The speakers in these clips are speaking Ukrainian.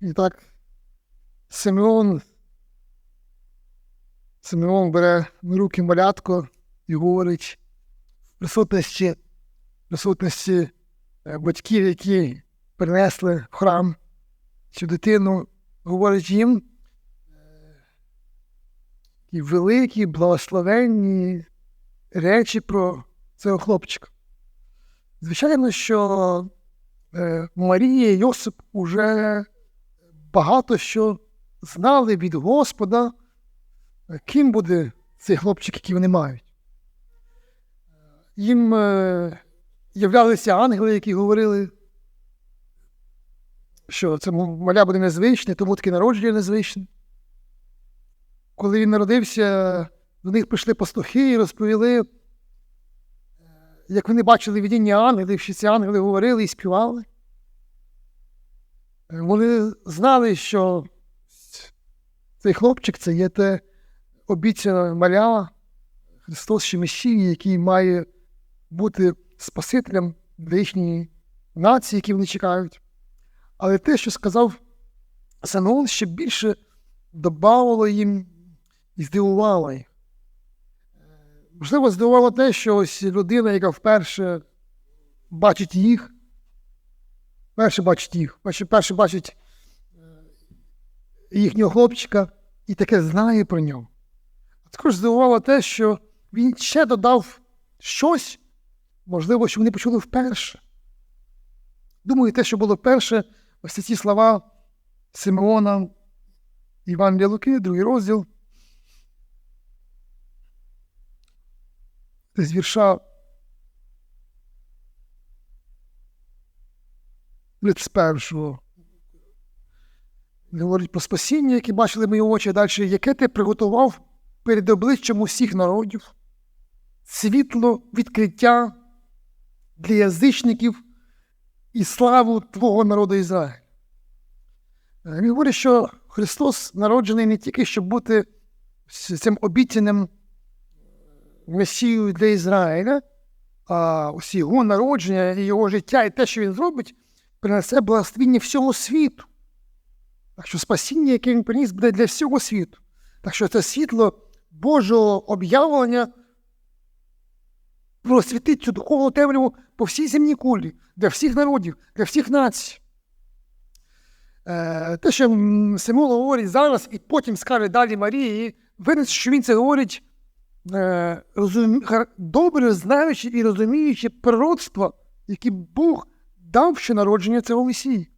І так Симеон, Симеон бере на руки малятко і говорить в присутності, присутності е, батьків, які принесли в храм цю дитину, говорить їм е, і великі, благословенні речі про цього хлопчика. Звичайно, що е, Марія і Йосип уже багато що знали від Господа, е, ким буде цей хлопчик, який вони мають. Їм е, являлися ангели, які говорили, що це маля буде незвичне, тому таке народження незвичне. Коли він народився, до них прийшли пастухи і розповіли, е, як вони бачили видіння ангелів, що ці ангели говорили і співали. Вони знали, що цей хлопчик це є те обіцяне маля, Христос ще Месії, який має бути Спасителем для їхньої нації, які вони чекають. Але те, що сказав Симеон, ще більше додавало їм і здивувало їх. Можливо, здивувало те, що ось людина, яка вперше бачить їх, перше бачить їх, перше, перше бачить е, їхнього хлопчика і таке знає про нього. А також здивувало те, що він ще додав щось, можливо, що вони почули вперше. Думаю, те, що було вперше, ось ці слова Симеона, Іван Луки, другий розділ. З вірша 31. Говорить про спасіння, яке бачили мої очі далі, яке ти приготував перед обличчям усіх народів, світло відкриття для язичників і славу Твого народу Ізраїль. Він говорить, що Христос народжений не тільки, щоб бути цим обіцяним Месією для Ізраїля, а усі його народження, і його життя, і те, що він зробить, принесе благословіння всього світу. Так що спасіння, яке він приніс, буде для всього світу. Так що це світло Божого об'явлення просвітить цю духовну темряву по всій земній кулі, для всіх народів, для всіх націй. Е, те, що Симон говорить зараз, і потім скаже далі Марії, видно, що він це говорить е, добре знаючи і розуміючи пророцтво, яке Бог дав ще народження цього Месії.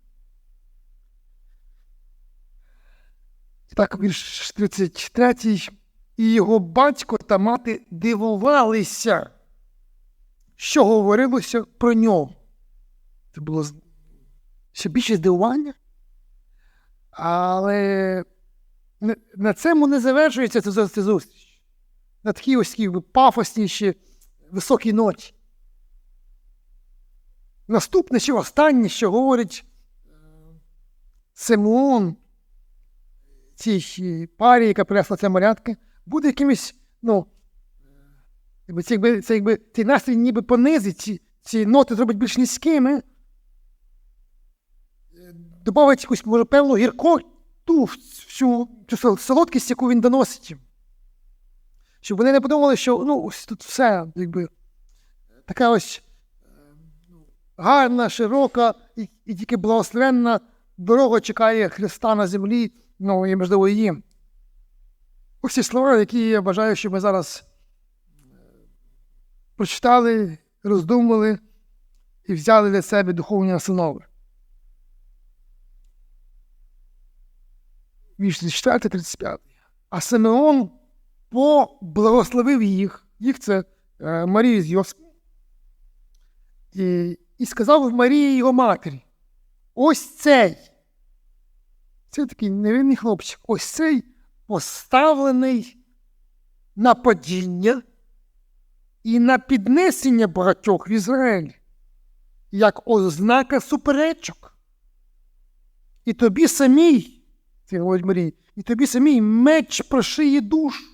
Так, вірш 33. І його батько та мати дивувалися, що говорилося про нього. Це було ще більше здивування. Але на цьому не завершується ця зустріч. На такій ось пафосній ще високій ноті. Наступне що останнє, що говорить Симеон цій парі, яка принесла це малятка, буде якимось, ну, це, якби, це якби цей настрій ніби понизить, ці, ці ноти зробить більш низькими, додавить якусь, може, певну гіркоту всю цю солодкість, яку він доносить. Щоб вони не подумали, що ну, ось тут все, якби, така ось гарна, широка і, і тільки благословенна дорога чекає Христа на землі, ну і можливо її. Ось ці слова, які я бажаю, щоб ми зараз прочитали, роздумали і взяли для себе духовні настанови. Вірш 4, 35. А Симеон поблагословив їх, їх це е, Марію з Йосипом, і, і сказав Марії його матері: ось цей. Це такий невинний хлопчик. Ось цей поставлений на падіння і на піднесення багатьох в Ізраїлі, як ознака суперечок. І тобі самій, це говорить Марії, і тобі самій меч прошиє душу,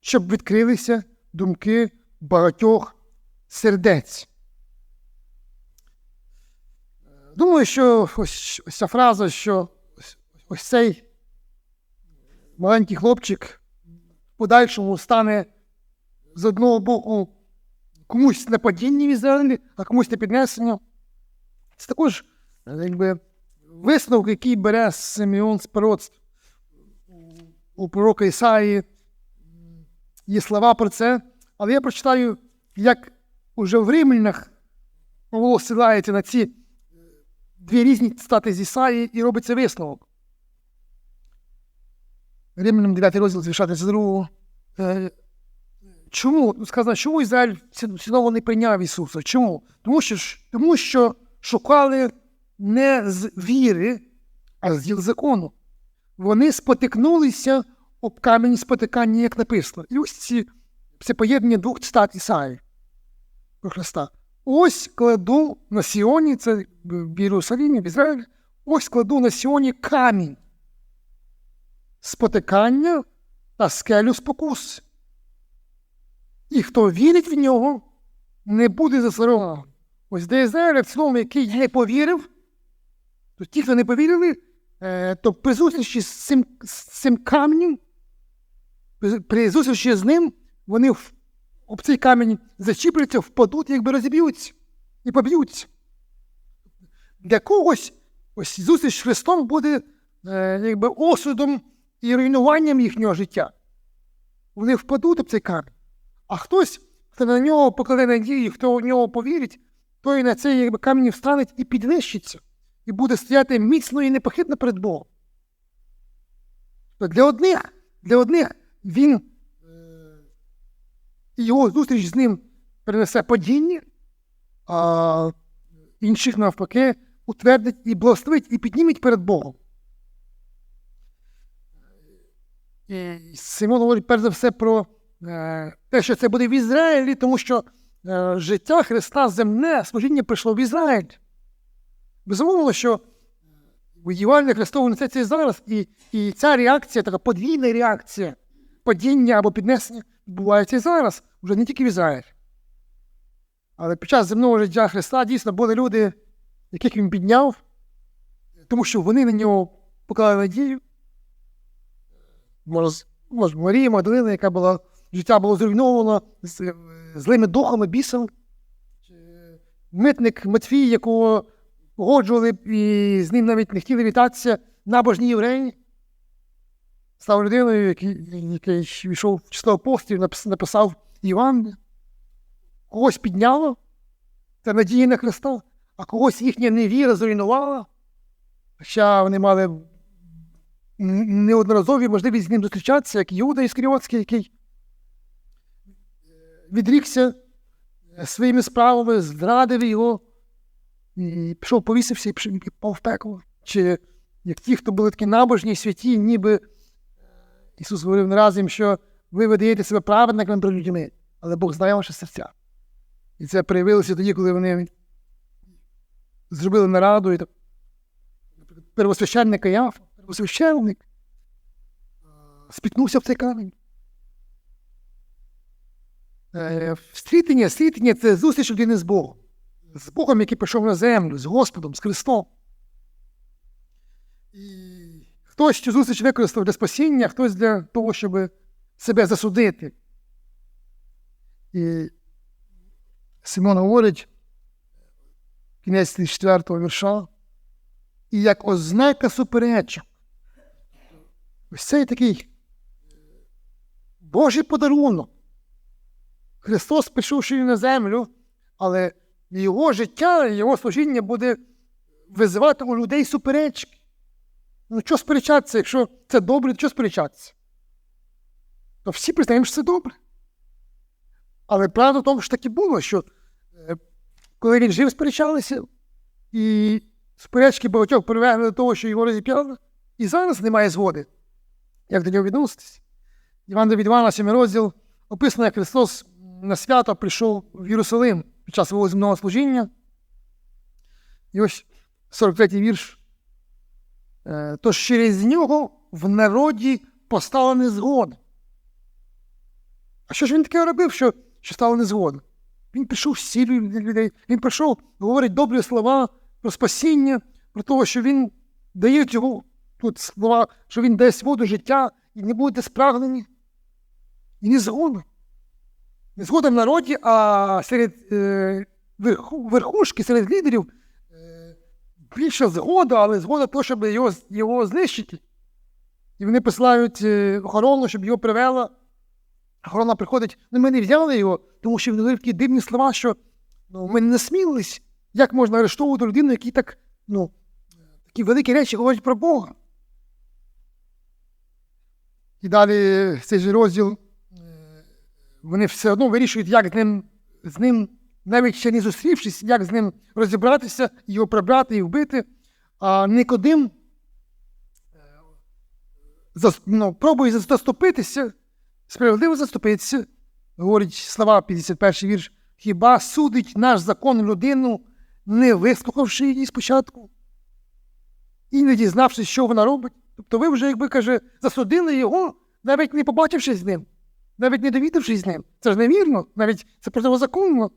щоб відкрилися думки багатьох сердець. Думаю, що ось, ось ця фраза, що ось, ось цей маленький хлопчик в подальшому стане з одного боку комусь на падінні в Ізраїлі, а комусь на піднесення. Це також якби, висновок, який бере Симеон з пророцтв. У пророка Ісаї є слова про це, але я прочитаю, як уже в Римлянах Павло силається на ці дві різні цитати з Ісаї і робиться висновок. Римлянам 9 розділ звішати з другого. Е, Чому Ну, сказано, чому Ізраїль цілого не прийняв Ісуса? Чому? Тому що, тому що шукали не з віри, а з діл закону. Вони спотикнулися об камінь спотикання, як написано. І ось ці це поєднання двох цитат Ісаї Христа. Ось кладу на Сіоні, це в Єрусалімі, в Ізраїлі, ось кладу на Сіоні камінь. Спотикання та скелю спокус. І хто вірить в нього, не буде засоромлений. Ось де Ізраїль, в цілому, який не повірив, то ті, хто не повірили, е, то при зустрічі з цим, з цим камнем, при- зустрічі з ним, вони об цей камінь зачіпляться, впадуть, якби розіб'ються і поб'ються. Для когось ось зустріч з Христом буде е, якби осудом і руйнуванням їхнього життя. Вони впадуть об цей камінь. А хтось, хто на нього покладе надію, хто в нього повірить, той на цей якби, камінь встане і підвищиться, і буде стояти міцно і непохитно перед Богом. Для одних, для одних він і його зустріч з ним принесе падіння, а інших навпаки утвердить і благословить, і підніметь перед Богом. І Симон говорить перш за все про е, те, що це буде в Ізраїлі, тому що е, життя Христа земне, служіння прийшло в Ізраїль. Безумовно, що воювальне Христове несеться і зараз, і, і ця реакція, така подвійна реакція, падіння або піднесення відбувається і зараз, вже не тільки в Ізраїлі. Але під час земного життя Христа дійсно були люди, яких він підняв, тому що вони на нього поклали надію. Може, Марія Магдалина, яка була, життя було зруйновано з, злими духами, бісом. Митник Матфій, якого погоджували і з ним навіть не хотіли вітатися, набожні євреї. Став людиною, який, який війшов в число апостолів, написав Іван. Когось підняло, це надія на Христа, а когось їхня невіра зруйнувала. Хоча вони мали неодноразові можливість з ним зустрічатися, як Юда Іскаріотський, який відрікся е, своїми справами, зрадив його, і пішов, повісився і пішов і впав в пекло. Чи як ті, хто були такі набожні, святі, ніби Ісус говорив не раз їм, що ви видаєте себе праведниками перед людьми, але Бог знає ваше серця. І це проявилося тоді, коли вони зробили нараду, і так, наприклад, первосвященник Каяфа, первосвященник, спіткнувся в цей камінь. Е, Стрітення, стрітення це зустріч людини з Богом. З Богом, який пішов на землю, з Господом, з Христом. І хтось цю зустріч використав для спасіння, хтось для того, щоб себе засудити. І Симон говорить, кінець 4 вірша, і як ознака суперечок. Ось цей такий Божий подарунок. Христос прийшовши на землю, але його життя, його служіння буде визивати у людей суперечки. Ну, що сперечатися, якщо це добре, то що сперечатися? То всі признаємо, що це добре. Але правда в тому, що так і було, що е, коли він жив, сперечалися, і суперечки багатьох привели до того, що його розіп'яли, і зараз немає згоди. Як до нього відноситись? Іван від Івана, 7 розділ, описано, як Христос на свято прийшов в Єрусалим під час свого земного служіння. І ось 43-й вірш. Е, Тож через нього в народі постала незгода. А що ж він таке робив, що, що стало незгода? Він прийшов з людей, він прийшов, говорить добрі слова, про спасіння, про те, що він дає цього тут слова, що він дасть воду життя і не будете спрагнені. І не згодом. Не згодом в народі, а серед е, верхушки, серед лідерів більше згода, але згода то, щоб його, його знищити. І вони посилають е, охорону, щоб його привела. Охорона приходить, ну ми не взяли його, тому що він говорив такі дивні слова, що ну, ми не насмілились, як можна арештовувати людину, який так, ну, такі великі речі говорить про Бога. І далі цей же розділ, е, вони все одно вирішують, як з ним, з ним, навіть ще не зустрівшись, як з ним розібратися, його прибрати і вбити. А Никодим е, ну, пробує заступитися, справедливо заступитися, говорить слова 51 вірш. Хіба судить наш закон людину, не вислухавши її спочатку? І не дізнавшись, що вона робить. Тобто ви вже, якби каже, засудили його, навіть не побачившись з ним, навіть не довідавшись з ним. Це ж невірно, навіть це протизаконно.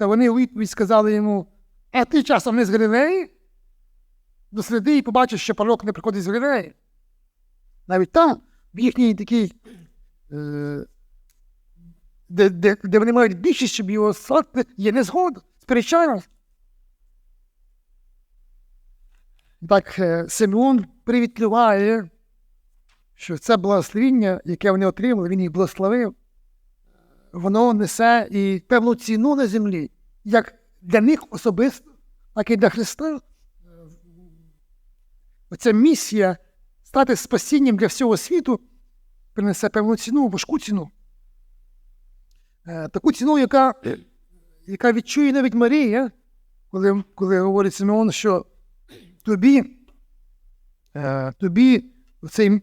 Та вони у відповідь сказали йому: А ти часом не з Галілеї? Досліди і побачиш, що пророк не приходить з Галілеї. Навіть там, в їхній такій, е, де, де, де вони мають більшість, щоб його слати, є незгода, сперечаємось. Так, е, Симеон привідкриває, що це благословіння, яке вони отримали, він їх благословив, воно несе і певну ціну на землі, як для них особисто, так і для Христа. Оця місія стати спасінням для всього світу принесе певну ціну, важку ціну. Е, Таку ціну, яка, яка відчує навіть Марія, коли, коли говорить Симеон, що тобі, е, тобі оцей,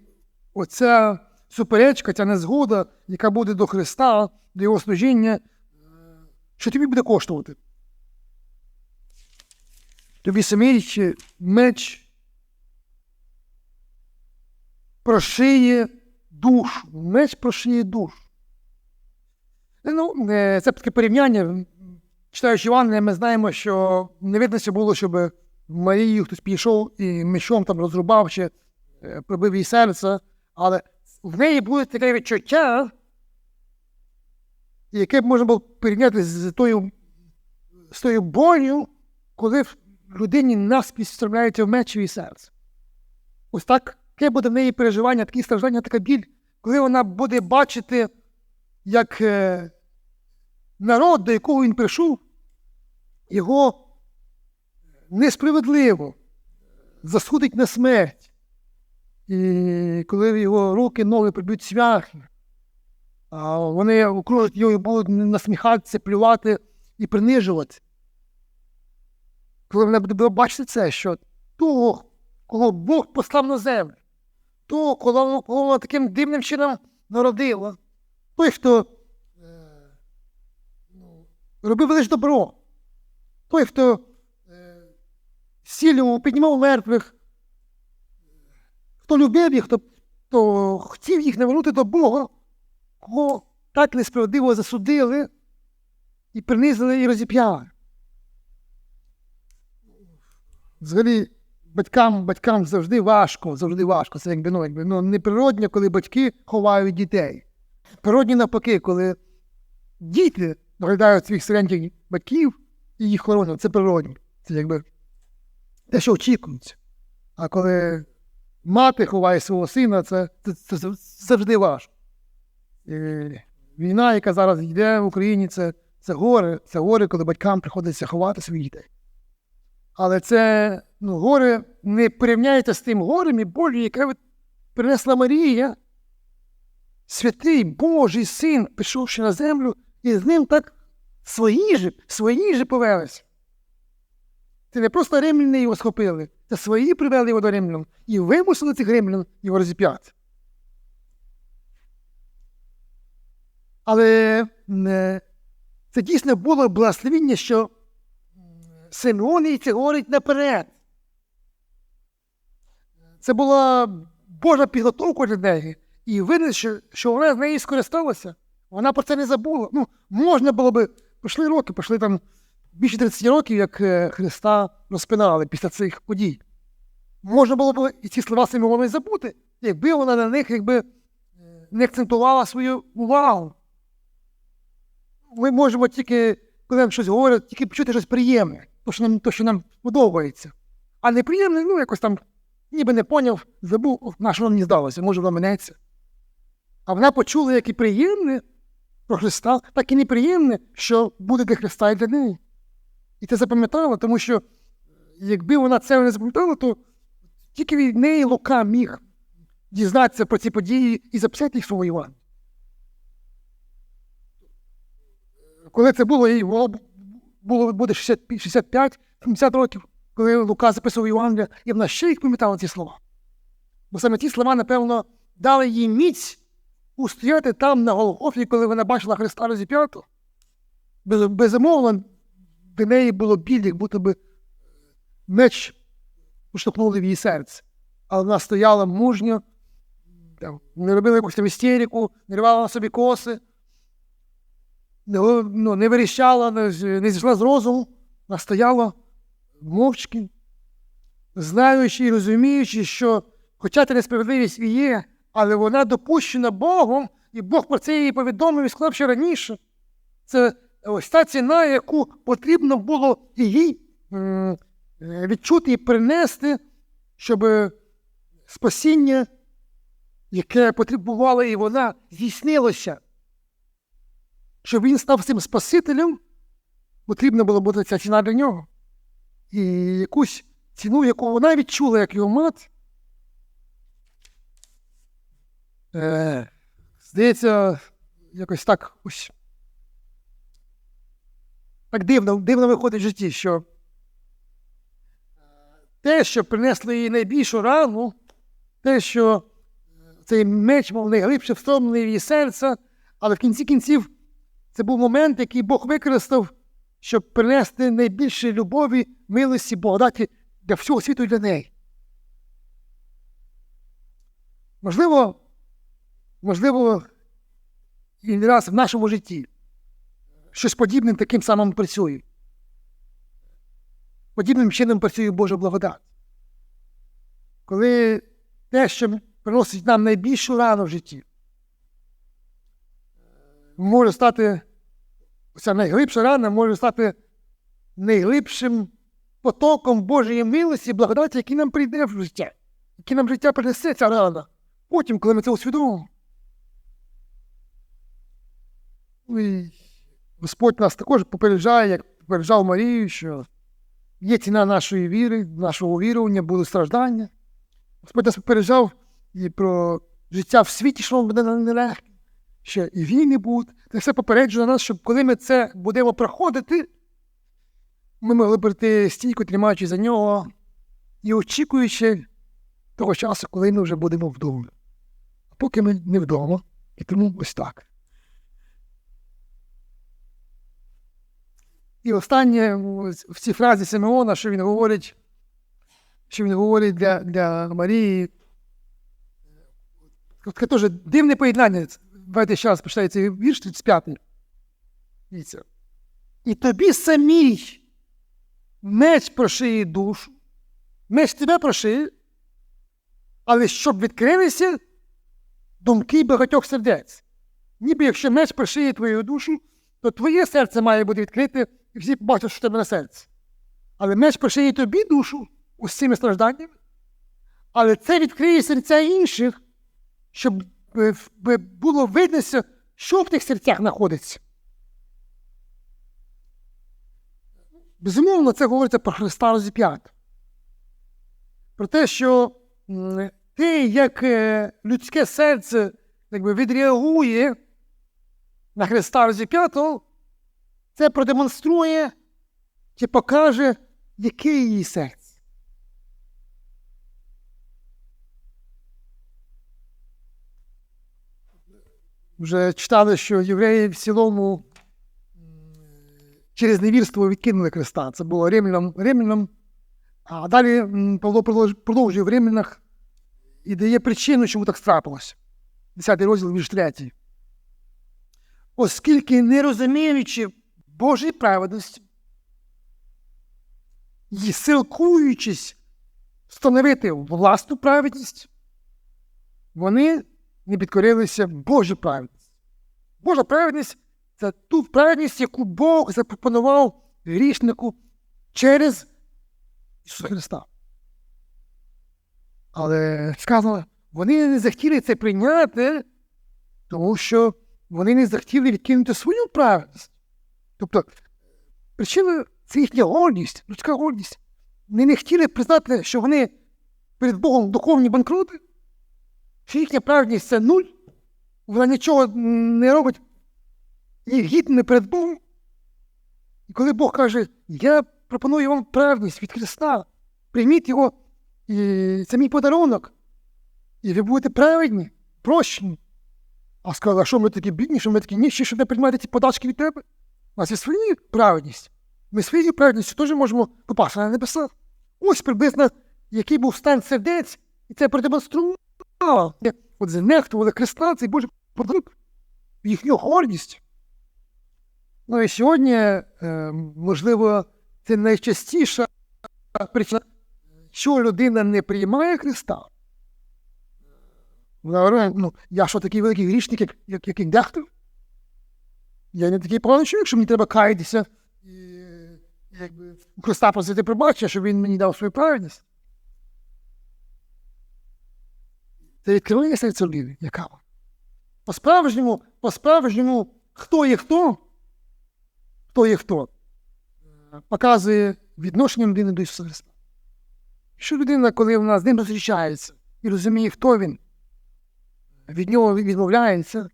оця суперечка, ця незгода, яка буде до Христа, до Його служіння, е, що тобі буде коштувати? Тобі самий меч прошиє душу. Меч прошиє душу. Ну, е, це таке порівняння. Читаючи Івангелія, ми знаємо, що не видно було, щоб Марію хтось підійшов і мечом там розрубав чи е, пробив їй серце, але в неї було таке відчуття, яке б можна було порівняти з тою, з тою болю, коли в людині наскрізь вставляється в меч її серце. Ось так, яке буде в неї переживання, такі страждання, така біль, коли вона буде бачити, як е, народ, до якого він прийшов, його несправедливо засудить на смерть. І коли його руки, ноги приб'ють цвяхи, а вони окружать його і будуть насміхатися, плювати і принижувати. Коли вона буде бачити це, що того, кого Бог послав на землю, того, кого, вона таким дивним чином народила, той, хто е, ну, робив лише добро, той, хто е, зцілював, піднімав мертвих, хто любив їх, хто, хто хотів їх навернути до Бога, кого так несправедливо засудили і принизили і розіп'яли. Взагалі, батькам, батькам завжди важко, завжди важко. Це якби, ну, якби ну, неприродно, коли батьки ховають дітей. Природні навпаки, коли діти доглядають своїх стареньких батьків і їх хоронять, це природно. Це якби те, що очікується. А коли мати ховає свого сина, це, це, це, це завжди важко. Війна, яка зараз йде в Україні, це, це горе, це горе, коли батькам приходиться ховати своїх дітей. Але це ну, горе не порівняється з тим горем і болю, яке принесла Марія. Святий Божий син, пішовши на землю, і з ним так свої ж, свої ж повелися. Це не просто римляни його схопили, це свої привели його до римлян і вимусили цих римлян його розіп'яти. Але е, це дійсно було благословіння, що Симеон це говорить наперед. Це була Божа підготовка для неї. І видно, що, що вона з неї скористалася. Вона про це не забула. Ну, можна було би, пішли роки, пішли там більше 30 років, як е, Христа розпинали після цих подій. Можна було б і ці слова Симеонові забути, якби вона на них якби, е, не акцентувала свою увагу. Ми можемо тільки, коли нам щось говорять, тільки почути щось приємне, то, що нам, то, що нам подобається. А неприємне, ну, якось там ніби не поняв, забув, на що нам не здалося, може воно минеться. А вона почула, як і приємне про Христа, так і неприємне, що буде для Христа і для неї. І це запам'ятала, тому що якби вона це не запам'ятала, то тільки від неї Лука міг дізнатися про ці події і записати їх в Івана. Коли це було, їй було, буде 65-70 років, коли Лука записував Євангелія, і вона ще їх пам'ятала ці слова. Бо саме ті слова, напевно, дали їй міць устояти там на Голгофі, коли вона бачила Христа розіп'ятого. Без, безумовно, для неї було біль, як будто би меч поштовхнули в її серце. Але вона стояла мужньо, там, не робила якусь там істерику, не рвала на собі коси, ну, не вирішала, не, зійшла з розуму, вона стояла мовчки, знаючи і розуміючи, що хоча ця несправедливість і є, але вона допущена Богом, і Бог про це їй повідомив і сказав ще раніше. Це ось та ціна, яку потрібно було їй відчути і принести, щоб спасіння, яке потребувала і вона, здійснилося. Щоб він став цим Спасителем, потрібна була бути ця ціна для нього. І якусь ціну, яку вона відчула, як його мати, е, здається, якось так ось. Так дивно, дивно виходить в житті, що те, що принесло їй найбільшу рану, те, що цей меч, мов найглибше встромлений в її серце, але в кінці кінців це був момент, який Бог використав, щоб принести найбільше любові, милості, благодаті для всього світу і для неї. Можливо, можливо, і не раз в нашому житті щось подібним таким самим працює. Подібним чином працює Божа благодать. Коли те, що приносить нам найбільшу рану в житті, може стати, ця найглибша рана може стати найглибшим потоком Божої милості і благодаті, який нам прийде в життя, який нам життя принесе ця рана. Потім, коли ми це усвідомимо. Ну і Господь нас також попереджає, як попереджав Марію, що є ціна нашої віри, нашого увірування, були страждання. Господь нас попереджав і про життя в світі, що воно буде нелегке, що і війни будуть. Це все попереджує нас, щоб коли ми це будемо проходити, ми могли прийти стійко, тримаючи за нього і очікуючи того часу, коли ми вже будемо вдома. А поки ми не вдома, і тому ось так. І останнє в цій фразі Симеона, що він говорить, що він говорить для, для Марії. Таке теж дивне поєднання. Давайте ще раз почитаю цей вірш 35. Дивіться. І тобі самій меч прошиє душу, меч тебе прошиє, але щоб відкрилися думки багатьох сердець. Ніби якщо меч прошиє твою душу, то твоє серце має бути відкрите, і всі побачать, що в тебе на серці. Але меч прошиє тобі душу цими стражданнями, але це відкриє серця інших, щоб було виднося, що в тих серцях знаходиться. Безумовно, це говориться про Христа розіп'ят. Про те, що те, як е, людське серце якби, відреагує на Христа розіп'ятого, це продемонструє чи покаже, яке її серце. Вже читали, що євреї в цілому через невірство відкинули Христа. Це було римлянам, римлянам. А далі Павло продовжує в римлянах і дає причину, чому так трапилося. 10 розділ, вірш 3. Оскільки не розуміючи Божої праведності і силкуючись встановити власну праведність, вони не підкорилися Божій праведності. Божа праведність це ту праведність, яку Бог запропонував грішнику через Ісуса Христа. Але сказано, вони не захотіли це прийняти, тому що вони не захотіли відкинути свою праведність. Тобто, причина це їхня гордість, людська гордість. Вони не хотіли признати, що вони перед Богом духовні банкрути, що їхня праведність це нуль, вона нічого не робить їх гідними перед Богом. І коли Бог каже, я пропоную вам праведність від Христа, прийміть його, і це мій подарунок, і ви будете праведні, прощені. А сказали, що ми такі бідні, що ми такі ніщі, що не приймаєте ці подачки від тебе? У нас є своя праведність. Ми своєю праведністю теж можемо попасти на небеса. Ось приблизно який був стан сердець, і це продемонструвало. От знехтували Христа, цей Божий подарунок, їхню гордість. Ну і сьогодні, е, можливо, це найчастіша причина, що людина не приймає Христа. Ну, я що такий великий грішник, як, як, як, дехто? Я не такий поганий чоловік, що мені треба каятися і якби, Христа просити пробачення, щоб він мені дав свою праведність. Це відкриває серце людини, яка. По-справжньому, по-справжньому, хто є хто, хто є хто, е, показує відношення людини до Ісуса Христа. Що людина, коли вона з ним зустрічається і розуміє, хто він, від нього відмовляється,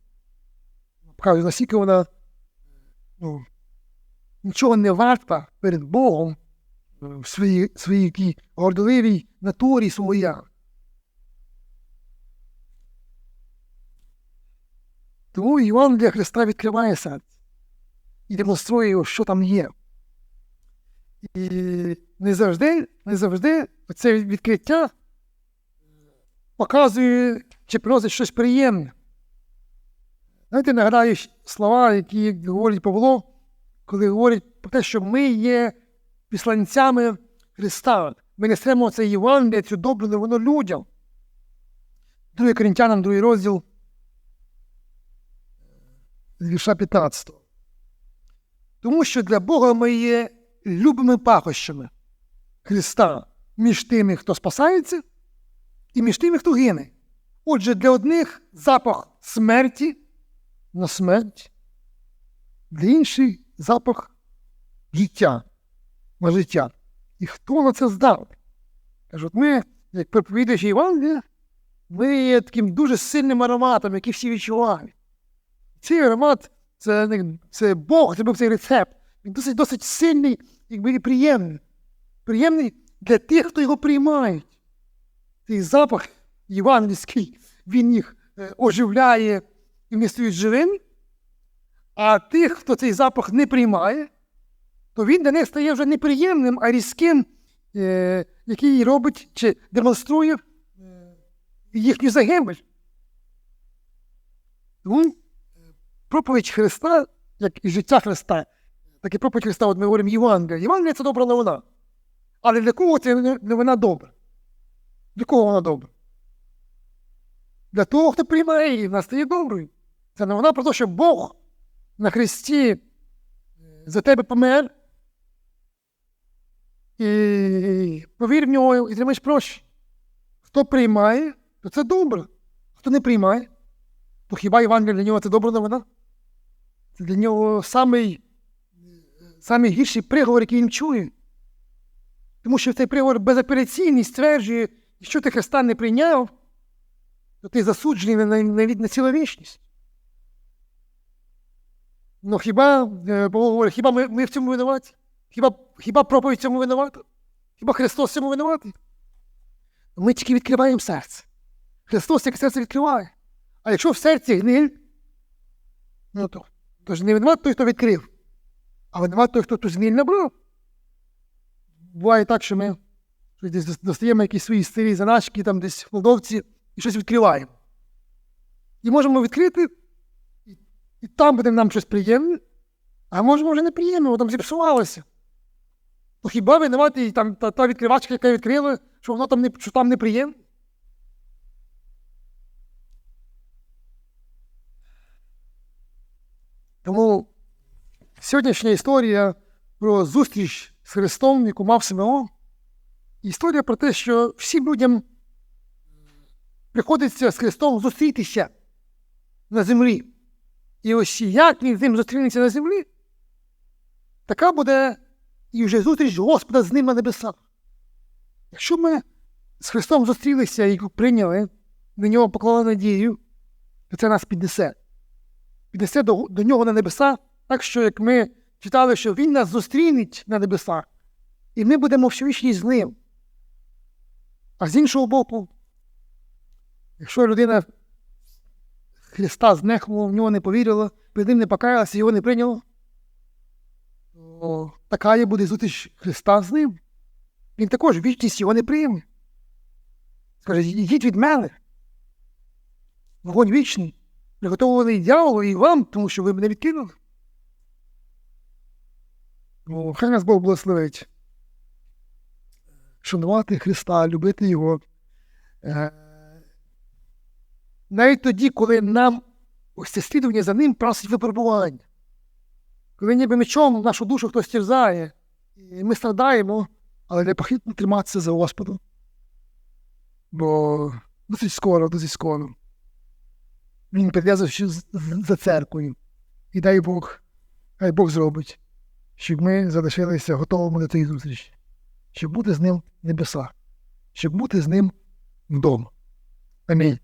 показує, наскільки вона ну, нічого не варта перед Богом е, в своїй своїй гордоливій натурі своя. Тому Іван для Христа відкриває серце і демонструє, що там є. І не завжди, не завжди це відкриття показує чи приносить щось приємне. Знаєте, нагадаю слова, які говорить Павло, коли говорить про те, що ми є післанцями Христа. Ми несемо це Євангеліє, цю добру новину людям. 2 Коринтянам, 2 розділ з вірша 15. Тому що для Бога ми є любими пахощами Христа між тими, хто спасається, і між тими, хто гине. Отже, для одних запах смерті на смерть, для інших запах життя на життя. І хто на це здав? Кажуть, ми, як проповідуючи Євангелія, ми є таким дуже сильним ароматом, який всі відчувають. Цей аромат це, це Бог, був цей рецепт. Він досить досить сильний якби, і приємний. Приємний для тих, хто його приймають. Цей запах євангельський, він їх е, оживляє і вони стають живими. А тих, хто цей запах не приймає, то він для них стає вже неприємним, а різким, е, який робить чи демонструє е, їхню загибель. Тому проповідь Христа, як і життя Христа, так і проповідь Христа, от ми говоримо Євангелія. Євангелія це добра новина. Але для кого це новина добра? Для кого вона добра? Для того, хто приймає її, вона стає доброю. Це новина про те, що Бог на Христі е, за тебе помер. І повір в нього і тримаєш прощення. Хто приймає, то це добре. Хто не приймає, то хіба Євангелія для нього це добра новина? Це для нього самий, самий гірший приговор, який він чує. Тому що цей приговор безапеляційний стверджує, якщо ти Христа не прийняв, то ти засуджений на, на, на, цілу вічність. Ну хіба, е, Павло говорить, хіба ми, ми в цьому винуваті? Хіба, хіба проповідь в цьому винувата? Хіба Христос в цьому винуватий? Ми тільки відкриваємо серце. Христос як серце відкриває. А якщо в серці гниль, ну то, то ж не винуват той, хто відкрив, а винуват той, хто ту гниль набрав. Буває так, що ми десь достаємо якісь свої старі заначки, там десь в кладовці і щось відкриваємо. І можемо відкрити, і, і там буде нам щось приємне, а можемо вже неприємне, бо там зіпсувалося. То хіба винувати там та, та відкривачка, яка відкрила, що воно там не, що там неприємне? Тому сьогоднішня історія про зустріч з Христом, яку мав Симеон, історія про те, що всім людям приходиться з Христом зустрітися на землі. І ось як він з ним зустрінеться на землі, така буде і вже зустріч Господа з ним на небесах. Якщо ми з Христом зустрілися і прийняли, на нього поклали надію, то це нас піднесе. Піднесе до, до нього на небеса, так що як ми читали, що Він нас зустрінеть на небесах, і ми будемо всевічні з ним. А з іншого боку, якщо людина Христа знехнула, в нього не повірила, перед ним не покаялася, його не прийняло, то така є буде зустріч Христа з ним. Він також вічність його не прийме. Скаже, йдіть від мене. Вогонь вічний, приготовлений дьяволу і вам, тому що ви мене відкинули. Ну, хай нас Бог благословить. Шанувати Христа, любити Його. Е, Навіть тоді, коли нам ось це слідування за ним просить випробування. Коли ніби мечом нашу душу хтось терзає, і ми страдаємо, але непохитно триматися за Господом. Бо досить скоро, досить скоро. Він прийде за, церквою. І дай Бог, хай Бог зробить, щоб ми залишилися готовими до цієї зустрічі, щоб бути з ним в небесах, щоб бути з ним вдома. Амінь.